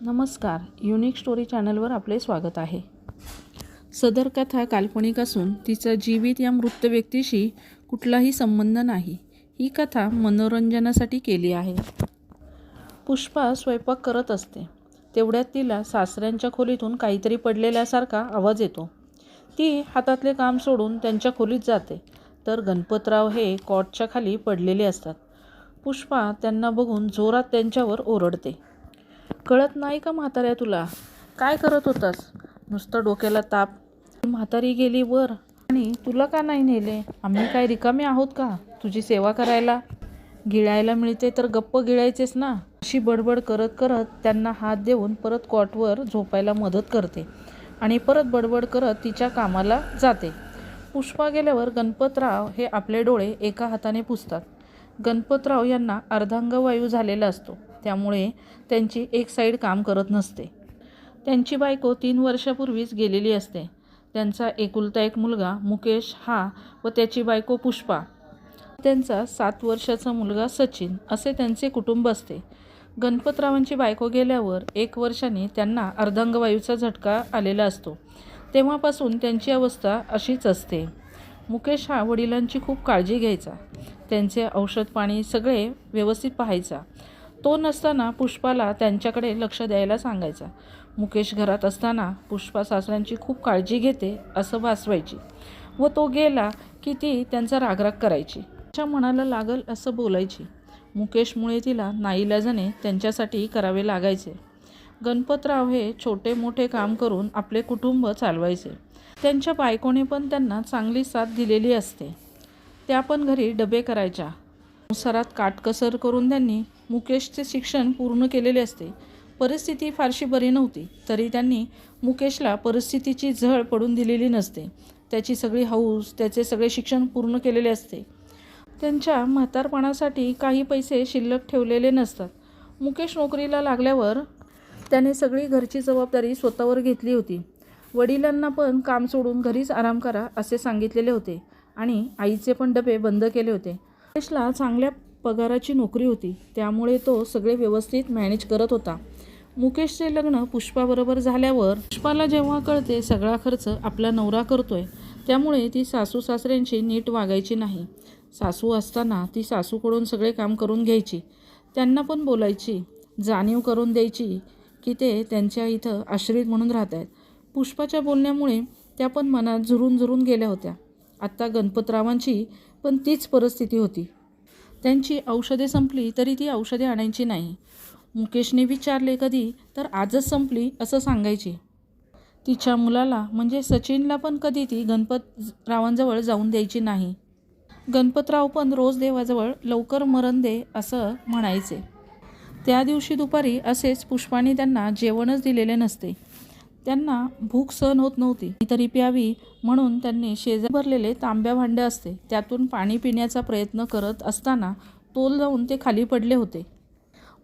नमस्कार. Unique story चॅनलवर आपले स्वागत आहे. सदर कथा काल्पनिक असून तिचा जीवित या मृत व्यक्तीशी कुठलाही संबंध नाही. ही कथा मनोरंजनासाठी केली आहे. पुष्पा स्वयंपाक करत असते. तेवढ्यात तिला सासऱ्यांच्या खोलीतून काहीतरी पडलेल्यासारखा आवाज येतो. ती हातातले काम सोडून त्यांच्या खोलीत जाते. तर गणपतराव हे कॉटच्या खाली पडलेले असतात. पुष्पा त्यांना बघून जोरात त्यांच्यावर ओरडते. कळत नाही का म्हाताऱ्या तुला? काय करत होतास? नुसतं डोक्याला ताप. म्हातारी गेली वर. आणि तुला का नाही नेले? आम्ही काय रिकामे आहोत का? तुझी सेवा करायला गिळायला मिळते तर गप्प गिळायचेच ना? अशी बडबड करत करत त्यांना हात देऊन परत कॉटवर झोपायला मदत करते. आणि परत बडबड करत तिच्या कामाला जाते. पुष्पा गेल्यावर गणपतराव हे आपले डोळे एका हाताने पुसतात. गणपतराव यांना अर्धांगवायू झालेला असतो. त्यामुळे त्यांची एक साईड काम करत नसते. त्यांची बायको तीन वर्षापूर्वीच गेलेली असते. त्यांचा एकुलता एक मुलगा मुकेश हा व त्याची बायको पुष्पा. त्यांचा सात वर्षाचा मुलगा सचिन असे त्यांचे कुटुंब असते. गणपतरावांची बायको गेल्यावर एक वर्षाने त्यांना अर्धांगवायूचा झटका आलेला असतो. तेव्हापासून त्यांची अवस्था अशीच असते. मुकेश हा वडिलांची खूप काळजी घ्यायचा. त्यांचे औषध पाणी सगळे व्यवस्थित पाहायचा. तो नसताना पुष्पाला त्यांच्याकडे लक्ष द्यायला सांगायचा. मुकेश घरात असताना पुष्पा सासऱ्यांची खूप काळजी घेते असं भासवायची व तो गेला की ती त्यांचा रागराग करायची. तिच्या मनाला लागल असं बोलायची. मुकेशमुळे तिला नाईलाजाने त्यांच्यासाठी करावे लागायचे. गणपतराव हे छोटे मोठे काम करून आपले कुटुंब चालवायचे. त्यांच्या बायकोने पण त्यांना चांगली साथ दिलेली असते. त्या पण घरी डबे करायच्या. संसारात काटकसर करून त्यांनी मुकेशचे शिक्षण पूर्ण केलेले असते. परिस्थिती फारशी बरी नव्हती. तरी त्यांनी मुकेशला परिस्थितीची झळ पडून दिलेली नसते. त्याची सगळी हौस त्याचे सगळे शिक्षण पूर्ण केलेले असते. त्यांच्या म्हातारपणासाठी काही पैसे शिल्लक ठेवलेले नसतात. मुकेश नोकरीला लागल्यावर त्याने सगळी घरची जबाबदारी स्वतःवर घेतली होती. वडिलांना पण काम सोडून घरीच आराम करा असे सांगितलेले होते आणि आईचे पण डबे बंद केले होते. मुकेशला चांगल्या पगाराची नोकरी होती. त्यामुळे तो सगळे व्यवस्थित मॅनेज करत होता. मुकेशचे लग्न पुष्पाबरोबर झाल्यावर पुष्पाला जेव्हा कळते सगळा खर्च आपला नवरा करतोय त्यामुळे ती सासू सासऱ्यांची नीट वागायची नाही. सासू असताना ती सासूकडून सगळे काम करून घ्यायची. त्यांना पण बोलायची जाणीव करून द्यायची की ते त्यांच्या इथं आश्रित म्हणून राहत आहेत पुष्पाच्या बोलण्यामुळे त्या पण मनात झुरून झुरून गेल्या होत्या. आत्ता गणपतरावांची पण तीच परिस्थिती होती. त्यांची औषधे संपली तरी ती औषधे आणायची नाही. मुकेशने विचारले कधी? तर आजच संपली असं सांगायची. तिच्या मुलाला म्हणजे सचिनला पण कधी ती गणपतरावांजवळ जाऊन द्यायची नाही. गणपतराव पण रोज देवाजवळ लवकर मरण दे असं म्हणायचे. त्या दिवशी दुपारी असेच पुष्पाने त्यांना जेवणच दिलेले नसते. त्यांना भूक सहन होत नव्हती. तरी प्यावी म्हणून त्यांनी शेजार भरलेले तांब्या भांडे असते. त्यातून पाणी पिण्याचा प्रयत्न करत असताना तोल जाऊन ते खाली पडले होते.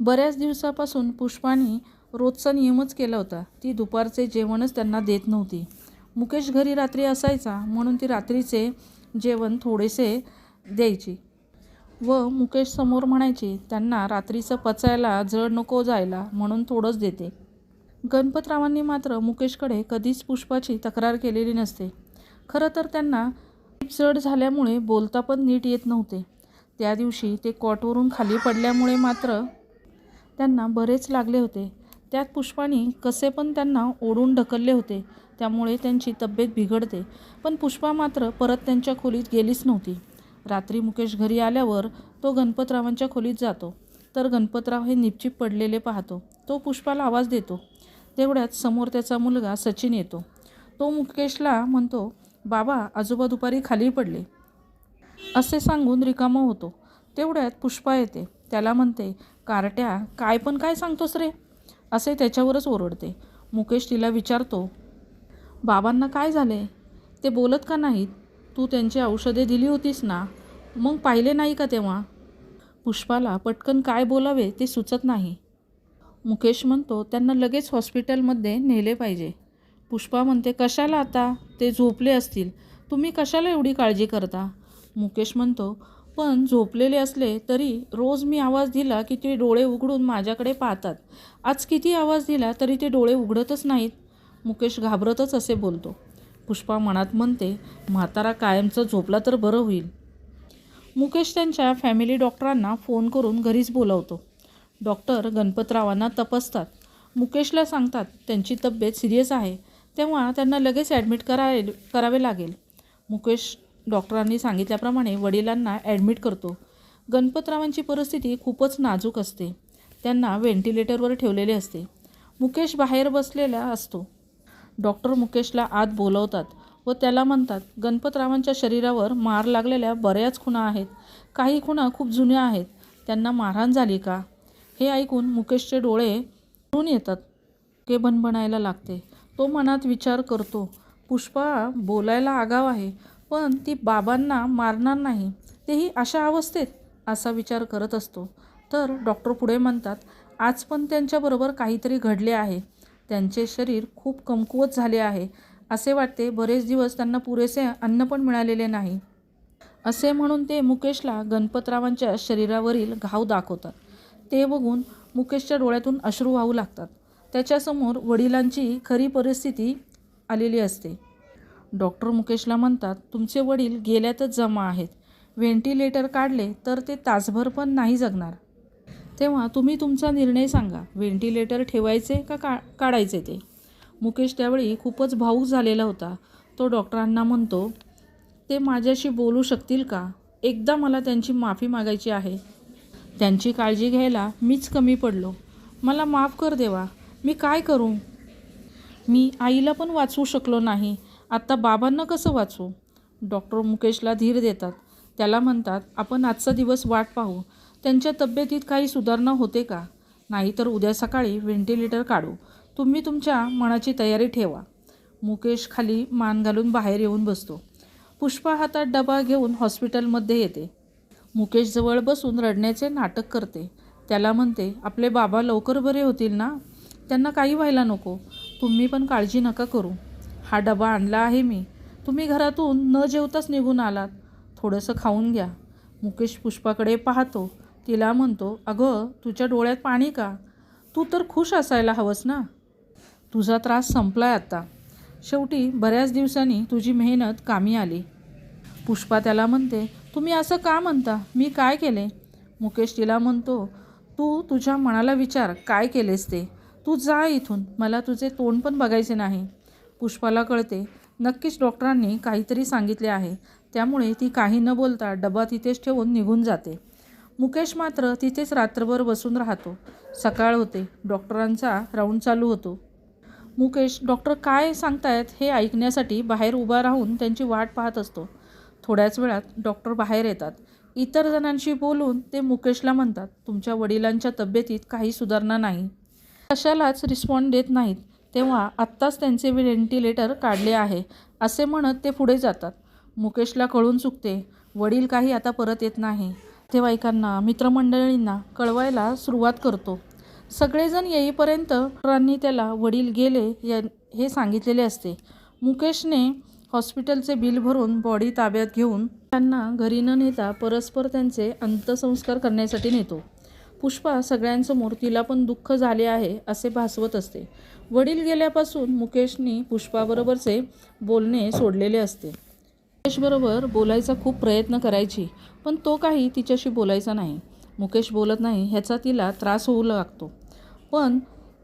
बऱ्याच दिवसापासून पुष्पानी रोजचा नियमच केला होता. ती दुपारचे जेवणच त्यांना देत नव्हती. मुकेश घरी रात्री असायचा म्हणून ती रात्रीचे जेवण थोडेसे द्यायची. व मुकेश समोर म्हणायची त्यांना रात्रीचं पचायला जड नको जायला म्हणून थोडंच देते. गणपतरावांनी मात्र मुकेशकडे कधीच पुष्पाची तक्रार केलेली नसते. खरं तर त्यांना जड झाल्यामुळे बोलता पण नीट येत नव्हते. त्या दिवशी ते कॉटवरून खाली पडल्यामुळे मात्र त्यांना बरेच लागले होते. त्यात पुष्पानी कसे पण त्यांना ओढून ढकलले होते. त्यामुळे त्यांची तब्येत बिघडते. पण पुष्पा मात्र परत त्यांच्या खोलीत गेलीच नव्हती. रात्री मुकेश घरी आल्यावर तो गणपतरावांच्या खोलीत जातो. तर गणपतराव हे निपचिप पडलेले पाहतो. तो पुष्पाला आवाज देतो. तेवढ्यात समोर त्याचा मुलगा सचिन येतो. तो मुकेशला म्हणतो बाबा आजोबा दुपारी खाली पडले. असे सांगून रिकामा होतो. तेवढ्यात पुष्पा येते. त्याला म्हणते कारट्या काय पण काय सांगतोस रे? असे त्याच्यावरच ओरडते. मुकेश तिला विचारतो बाबांना काय झाले? ते बोलत का नाहीत? तू त्यांची औषधे दिली होतीस ना? मग पाहिले नाही का तेव्हा? पुष्पाला पटकन काय बोलावे ते सुचत नाही. मुकेश म्हणतो त्यांना लगेच हॉस्पिटलमध्ये नेले पाहिजे. पुष्पा म्हणते कशाला आता? ते झोपले असतील. तुम्ही कशाला एवढी काळजी करता? मुकेश म्हणतो पण झोपलेले असले तरी रोज मी आवाज दिला की ते डोळे उघडून माझ्याकडे पाहतात. आज किती आवाज दिला तरी ते डोळे उघडतच नाहीत. मुकेश घाबरतच असे बोलतो. पुष्पा मनात म्हणते म्हातारा कायमचं झोपला तर बरं होईल. मुकेश त्यांच्या फॅमिली डॉक्टरांना फोन करून घरीच बोलावतो. डॉक्टर गणपतरावांना तपासतात. मुकेशला सांगतात त्यांची तब्येत सिरियस आहे. तेव्हा त्यांना लगेच ॲडमिट कराय करावे लागेल. मुकेश डॉक्टरांनी सांगितल्याप्रमाणे वडिलांना ॲडमिट करतो. गणपतरावांची परिस्थिती खूपच नाजूक असते. त्यांना व्हेंटिलेटरवर ठेवलेले असते. मुकेश बाहेर बसलेला असतो. डॉक्टर मुकेशला आत बोलवतात व त्याला म्हणतात गणपतरावांच्या शरीरावर मार लागलेल्या बऱ्याच खुणा आहेत. काही खुणा खूप जुन्या आहेत. त्यांना मारहाण झाली का? हे ऐकून मुकेशचे डोळे भरून येतात. के बनबनायला लागते. तो मनात विचार करतो पुष्पा बोलायला आगाव आहे पण ती बाबांना मारणार नाही. तेही अशा अवस्थेत? असा विचार करत असतो. तर डॉक्टर पुढे म्हणतात आज पण त्यांच्याबरोबर काहीतरी घडले आहे. त्यांचे शरीर खूप कमकुवत झाले आहे. असे वाटते बरेच दिवस त्यांना पुरेसे अन्न पण मिळालेले नाही. असे म्हणून ते मुकेशला गणपतरावांच्या शरीरावरील घाव दाखवतात. ते बघून मुकेशच्या डोळ्यातून अश्रू वाहू लागतात. त्याच्यासमोर वडिलांची खरी परिस्थिती आलेली असते. डॉक्टर मुकेशला म्हणतात तुमचे वडील गेल्यातच जमा आहेत. व्हेंटिलेटर काढले तर ते तासभर पण नाही जगणार. तेव्हा तुम्ही तुमचा निर्णय सांगा. व्हेंटिलेटर ठेवायचे का का काढायचे ते? मुकेश त्यावेळी खूपच भाऊक झालेला होता. तो डॉक्टरांना म्हणतो ते माझ्याशी बोलू शकतील का? एकदा मला त्यांची माफी मागायची आहे. त्यांची काळजी घ्यायला मीच कमी पडलो. मला माफ कर देवा. मी काय करू? मी आईला पण वाचवू शकलो नाही. आत्ता बाबांना कसं वाचवू? डॉक्टर मुकेशला धीर देतात. त्याला म्हणतात आपण आजचा दिवस वाट पाहू. त्यांच्या तब्येतीत काही सुधारणा होते का? नाहीतर उद्या सकाळी व्हेंटिलेटर काढू. तुम्ही तुमच्या मनाची तयारी ठेवा. मुकेश खाली मान घालून बाहेर येऊन बसतो. पुष्पा हातात डबा घेऊन हॉस्पिटलमध्ये येते. मुकेशजवळ बसून रडण्याचे नाटक करते. त्याला म्हणते आपले बाबा लवकर बरे होतील ना? त्यांना काही व्हायला नको. तुम्ही पण काळजी नका करू. हा डबा आणला आहे मी. तुम्ही घरातून न जेवताच निघून आलात. थोडंसं खाऊन घ्या. मुकेश पुष्पाकडे पाहतो. तिला म्हणतो अगं तुझ्या डोळ्यात पाणी का? तू तर खुश असायला हवंस ना? तुझा त्रास संपलाय आता. शेवटी बऱ्याच दिवसांनी तुझी मेहनत कामी आली. पुष्पा त्याला म्हणते तुम्ही असं का म्हणता? मी काय केले? मुकेश तिला म्हणतो तू तुझ्या मनाला विचार काय केलेस ते? तू जा इथून मला तुझे तोंड पण बघायचे नाही. पुष्पाला कळते नक्कीच डॉक्टरांनी काहीतरी सांगितले आहे. त्यामुळे ती काही न बोलता डबा तिथेच ठेवून निघून जाते. मुकेश मात्र तिथेच रात्रभर बसून राहतो. सकाळ होते डॉक्टरांचा राऊंड चालू होतो. मुकेश डॉक्टर काय सांगतायत हे ऐकण्यासाठी बाहेर उभा राहून त्यांची वाट पाहत असतो. थोड्याच वेळात डॉक्टर बाहेर येतात. इतर जणांशी बोलून ते मुकेशला म्हणतात तुमच्या वडिलांच्या तब्येतीत काही सुधारणा नाही. कशालाच रिस्पॉन्ड देत नाहीत. तेव्हा आत्ताच त्यांचे व्हेंटिलेटर काढले आहे असे म्हणत ते पुढे जातात. मुकेशला कळून चुकते वडील काही आता परत येत नाही. नातेवाईकांना मित्रमंडळींना कळवायला सुरुवात करतो. सगळेजण येईपर्यंत डॉक्टरांनी त्याला वडील गेले या हे सांगितलेले असते. मुकेशने हॉस्पिटलचे बिल भरून बॉडी ताब्यात घेऊन त्यांना घरी न नेता परस्पर त्यांचे अंत्यसंस्कार करण्यासाठी नेतो. पुष्पा सगळ्यांसमोर तिला पण दुःख झाले आहे असे भासवत असते. वडील गेल्यापासून मुकेशनी पुष्पाबरोबरचे बोलणे सोडलेले असते. मुकेशबरोबर बोलायचा खूप प्रयत्न करायची पण तो काही तिच्याशी बोलायचा नाही. मुकेश बोलत नाही ह्याचा तिला त्रास होऊ लागतो. पण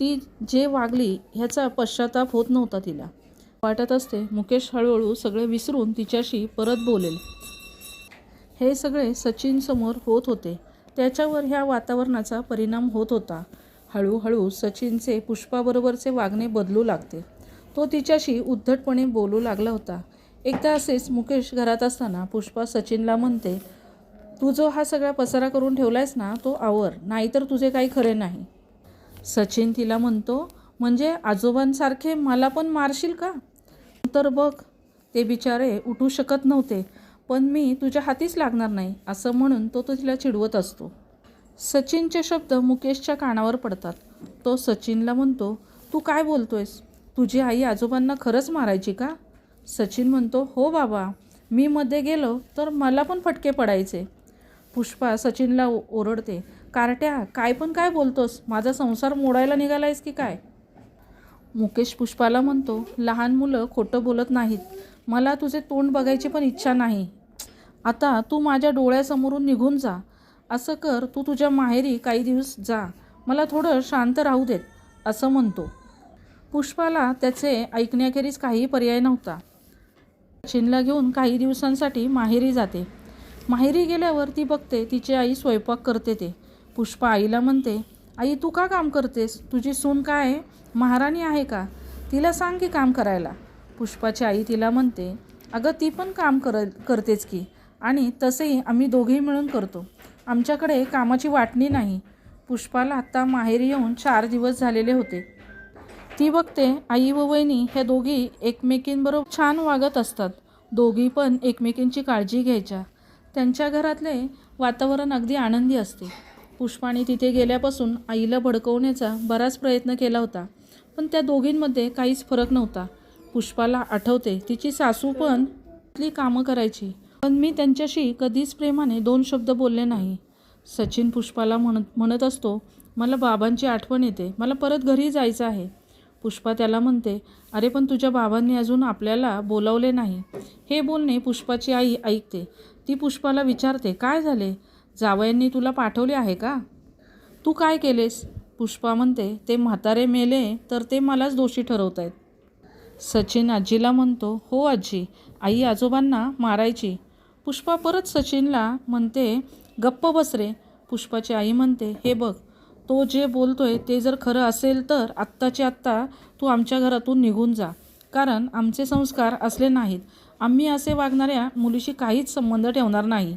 ती जे वागली ह्याचा पश्चाताप होत नव्हता तिला. वाटत असते मुकेश हळूहळू सगळे विसरून तिच्याशी परत बोलेल. हे सगळे सचिनसमोर होत होते. त्याच्यावर ह्या वातावरणाचा परिणाम होत होता. हळूहळू सचिनचे पुष्पाबरोबरचे वागणे बदलू लागते. तो तिच्याशी उद्धटपणे बोलू लागला होता. एकदा असेच मुकेश घरात असताना पुष्पा सचिनला म्हणते तू जो हा सगळा पसारा करून ठेवलायस ना तो आवर. नाहीतर तुझे काही खरे नाही. सचिन तिला म्हणतो म्हणजे आजोबांसारखे मला पण मारशील का? तर बघ ते बिचारे उठू शकत नव्हते पण मी तुझ्या हातीच लागणार नाही असं म्हणून तो तो तिला चिडवत असतो. सचिनचे शब्द मुकेशच्या कानावर पडतात. तो सचिनला म्हणतो तू काय बोलतोयस? तुझी आई आजोबांना खरंच मारायची का? सचिन म्हणतो हो बाबा मी मध्ये गेलो तर मला पण फटके पडायचे. पुष्पा सचिनला ओरडते कारट्या काय पण काय बोलतोस? माझा संसार मोडायला निघालायस की काय? मुकेश पुष्पाला म्हणतो लहान मुलं खोटं बोलत नाहीत. मला तुझे तोंड बघायची पण इच्छा नाही. आता तू माझ्या डोळ्यासमोरून निघून जा. असं कर तू तुझ्या माहेरी काही दिवस जा. मला थोडं शांत राहू देत असं म्हणतो. पुष्पाला त्याचे ऐकण्याखेरीज काही पर्याय नव्हता. सचिनला घेऊन काही दिवसांसाठी माहेरी जाते. माहेरी गेल्यावर ती बघते तिची आई स्वयंपाक करते ते. पुष्पा आईला म्हणते आई तू का काम करतेस? तुझी सून काय आहे? महाराणी आहे का? तिला सांग की काम करायला. पुष्पाची आई तिला म्हणते अगं ती पण काम कर करतेच की. आणि तसेही आम्ही दोघेही मिळून करतो. आमच्याकडे कामाची वाटणी नाही. पुष्पाला आत्ता माहेरी येऊन चार दिवस झालेले होते. ती बघते आई व वहिनी ह्या दोघी एकमेकींबरोबर छान वागत असतात. दोघी पण एकमेकींची काळजी घ्यायच्या. त्यांच्या घरातले वातावरण अगदी आनंदी असते. पुष्पाने तिथे गेल्यापासून आईला भडकवण्याचा बराच प्रयत्न केला होता. पण त्या दोघींमध्ये काहीच फरक नव्हता. पुष्पाला आठवते तिची सासू पण ती कामं करायची. पण मी त्यांच्याशी कधीच प्रेमाने दोन शब्द बोलले नाही. सचिन पुष्पाला म्हणत म्हणत असतो मला बाबांची आठवण येते. मला परत घरी जायचं आहे. पुष्पा त्याला म्हणते अरे पण तुझ्या बाबांनी अजून आपल्याला बोलावले नाही. हे बोलणे पुष्पाची आई ऐकते. ती पुष्पाला विचारते काय झाले? जावयांनी तुला पाठवले आहे का? तू काय केलेस? पुष्पा म्हणते ते म्हातारे मेले तर ते मलाच दोषी ठरवत आहेत सचिन आजीला म्हणतो हो आजी आई आजोबांना मारायची. पुष्पा परत सचिनला म्हणते गप्प बसरे पुष्पाची आई म्हणते हे बघ तो जे बोलतोय ते जर खरं असेल तर आत्ताचे आत्ता तू आमच्या घरातून निघून जा. कारण आमचे संस्कार असले नाहीत. आम्ही असे वागणाऱ्या मुलीशी काहीच संबंध ठेवणार नाही.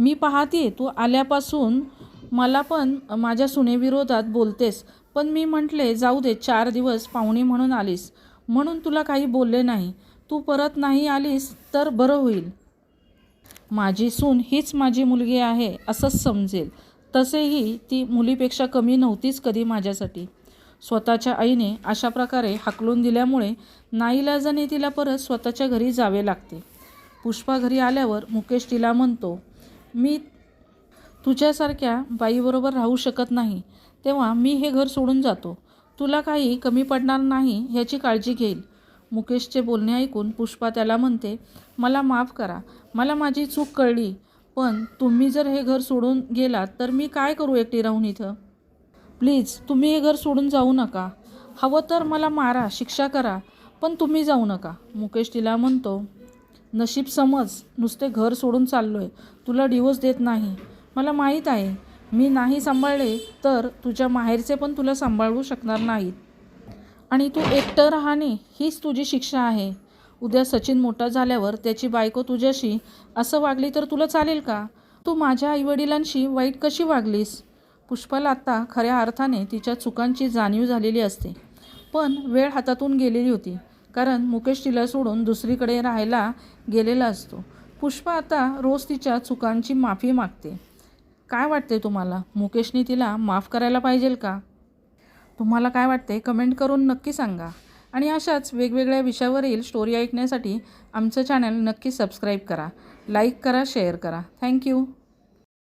मी पाहते तू आल्यापासून मला पण माझ्या सुनेविरोधात बोलतेस. पण मी म्हटले जाऊ दे चार दिवस पाहुणी म्हणून आलीस. म्हणून तुला काही बोलले नाही. तू परत नाही आलीस तर बरं होईल. माझी सून हीच माझी मुलगी आहे असंच समजेल. तसेही ती मुलीपेक्षा कमी नव्हतीच कधी माझ्यासाठी. स्वतःच्या आईने अशा प्रकारे हाकलून दिल्यामुळे नाईलाजाने तिला परत स्वतःच्या घरी जावे लागते. पुष्पा घरी आल्यावर मुकेश तिला म्हणतो मी तुझ्यासारख्या बाईबरोबर राहू शकत नाही. तेव्हा मी हे घर सोडून जातो. तुला काही कमी पडणार नाही ह्याची काळजी घेईल. मुकेशचे बोलणे ऐकून पुष्पा त्याला म्हणते मला माफ करा. मला माझी चूक कळली. पण तुम्ही जर हे घर सोडून गेलात तर मी काय करू एकटी राहून इथं? प्लीज तुम्ही हे घर सोडून जाऊ नका. हवं तर मला मारा शिक्षा करा पण तुम्ही जाऊ नका. मुकेश तिला म्हणतो नशीब समज नुसते घर सोडून चाललो आहे तुला डिवोर्स देत नाही. मला माहीत आहे. मी नाही सांभाळले तर तुझ्या माहेरचे पण तुला सांभाळू शकणार नाहीत. आणि तू एकटं राहणे हीच तुझी शिक्षा आहे. उद्या सचिन मोठा झाल्यावर त्याची बायको तुझ्याशी असं वागली तर तुला चालेल का? तू माझ्या आईवडिलांशी वाईट कशी वागलीस? पुष्पाला आत्ता खऱ्या अर्थाने तिच्या चुकांची जाणीव झालेली असते. पण वेळ हातातून गेलेली होती. कारण मुकेश तिला सोडून दुसरीकडे राहायला गेलेला असतो. पुष्पा आता रोज तिच्या चुकांची माफी मागते. काय वाटते तुम्हाला? मुकेशने तिला माफ करायला पाहिजेल का? तुम्हाला काय वाटते? कमेंट करून नक्की सांगा. आणि अशाच वेगवेगळ्या विषयावरील स्टोरी ऐकण्यासाठी आमचं चॅनल नक्की सबस्क्राईब करा. लाईक करा शेअर करा. थँक्यू